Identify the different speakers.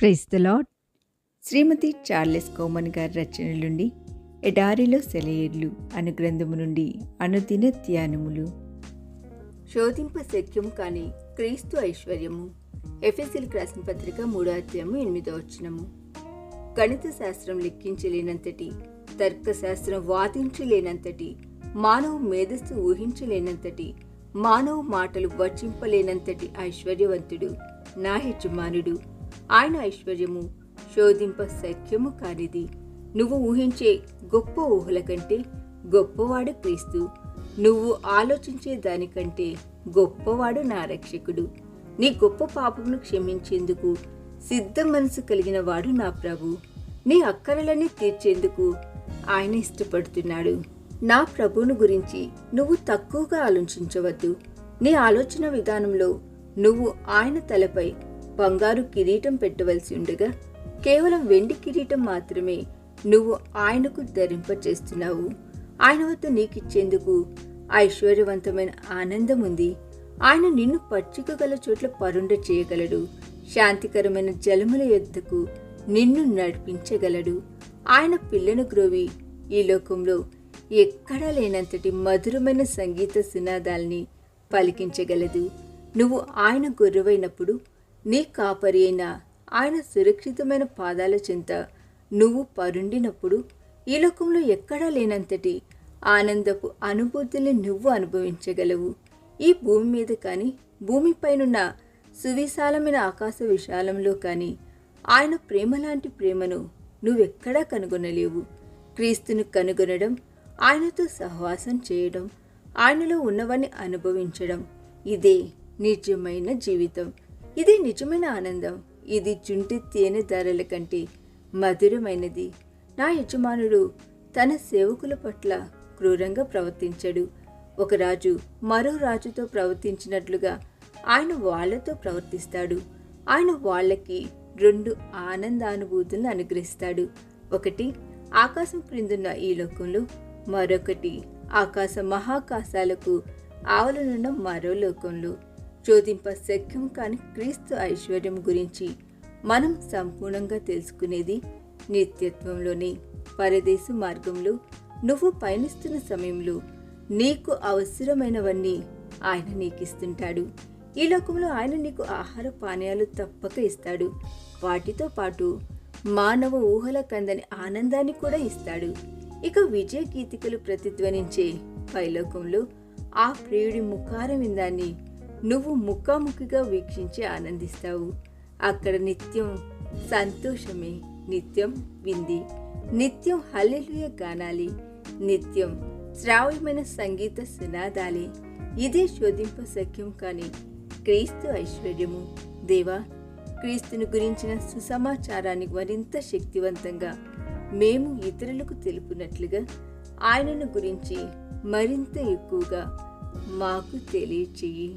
Speaker 1: Praise the Lord
Speaker 2: Srimati Charles Cowman గారి రచనల నుండి ఎడారిలో సెలయేర్లు అను గ్రంథము నుండి అనుదిన ధ్యానములు. శోధింప శక్యం కాని క్రీస్తు ఐశ్వర్యము ఎఫ్ఎస్ఎల్ రాసిన పత్రిక మూడో అధ్యాయము ఎనిమిదో వచ్చినము గణిత శాస్త్రం లెక్కించలేనంతటి తర్కశాస్త్రం వాదించలేనంతటి మానవ మేధస్సు ఊహించలేనంతటి మానవ మాటలు వచింపలేనంతటి ఐశ్వర్యవంతుడు నా యజమానుడు. ఆయన ఐశ్వర్యము శోధింప సఖ్యము కానిది. నువ్వు ఊహించే గొప్ప ఊహల కంటే గొప్పవాడు క్రీస్తు. నువ్వు ఆలోచించే దానికంటే గొప్పవాడు నా రక్షకుడు. నీ గొప్ప పాపమును క్షమించేందుకు సిద్ధ మనసు కలిగిన వాడు నా ప్రభు. నీ అక్కరలని తీర్చేందుకు ఆయన ఇష్టపడుతున్నాడు. నా ప్రభువును గురించి నువ్వు తక్కువగా ఆలోచించవద్దు. నీ ఆలోచన విధానంలో నువ్వు ఆయన తలపై బంగారు కిరీటం పెట్టవలసి ఉండగా కేవలం వెండి కిరీటం మాత్రమే నువ్వు ఆయనకు ధరింపచేస్తున్నావు. ఆయన వద్ద నీకిచ్చేందుకు ఐశ్వర్యవంతమైన ఆనందం ఉంది ఆయన నిన్ను పచ్చిక గల చోట్ల పరుండ చేయగలడు. శాంతికరమైన జలముల యొద్దకు నిన్ను నడిపించగలడు. ఆయన పిల్లను గ్రోవి ఈ లోకంలో ఎక్కడా లేనంతటి మధురమైన సంగీత సునాదాల్ని పలికించగలదు. నువ్వు ఆయన గుర్రవైనప్పుడు నీ కాపరి అయిన ఆయన సురక్షితమైన పాదాల చెంత నువ్వు పరుండినప్పుడు ఈ లోకంలో ఎక్కడా లేనంతటి ఆనందపు అనుభూతుల్ని నువ్వు అనుభవించగలవు. ఈ భూమి మీద కానీ భూమిపైనున్న సువిశాలమైన ఆకాశ విశాలంలో కానీ ఆయన ప్రేమ లాంటి ప్రేమను నువ్వెక్కడా కనుగొనలేవు. క్రీస్తును కనుగొనడం ఆయనతో సహవాసం చేయడం ఆయనలో ఉన్నవన్నీ అనుభవించడం ఇదే నిజమైన జీవితం. ఇది నిజమైన ఆనందం. ఇది చుంటి తేనె ధరల కంటే మధురమైనది. నా యజమానుడు తన సేవకుల పట్ల క్రూరంగా ప్రవర్తించడు. ఒక రాజు మరో రాజుతో ప్రవర్తించినట్లుగా ఆయన వాళ్ళతో ప్రవర్తిస్తాడు. ఆయన వాళ్ళకి రెండు ఆనందానుభూతులను అనుగ్రహిస్తాడు. ఒకటి ఆకాశం క్రిందున్న ఈ లోకంలో మరొకటి ఆకాశ మహాకాశాలకు ఆవలనున్న మరో లోకంలో. శోధింప శక్యం కాని క్రీస్తు ఐశ్వర్యం గురించి మనం సంపూర్ణంగా తెలుసుకునేది నిత్యత్వంలోనే. పరదేశు మార్గంలో నువ్వు పయనిస్తున్న సమయంలో నీకు అవసరమైనవన్నీ ఆయన నీకిస్తుంటాడు. ఈ లోకంలో ఆయన నీకు ఆహార పానీయాలు తప్పక ఇస్తాడు. వాటితో పాటు మానవ ఊహల కందని ఆనందాన్ని కూడా ఇస్తాడు. ఇక విజయ గీతికలు ప్రతిధ్వనించే పైలోకంలో ఆ ప్రియుడి ముఖార విందాన్ని నువ్వు ముఖాముఖిగా వీక్షించి ఆనందిస్తావు. అక్కడ నిత్యం సంతోషమే నిత్యం వింది నిత్యం హల్లెలూయ గానాలి నిత్యం శ్రావ్యమైన సంగీత సునాదాలే. ఇదే శోధింప సఖ్యం కానీ క్రీస్తు ఐశ్వర్యము. దేవా క్రీస్తుని గురించిన సుసమాచారాన్ని మరింత శక్తివంతంగా మేము ఇతరులకు తెలుపునట్లుగా ఆయనను గురించి మరింత ఎక్కువగా మాకు తెలియచేయి.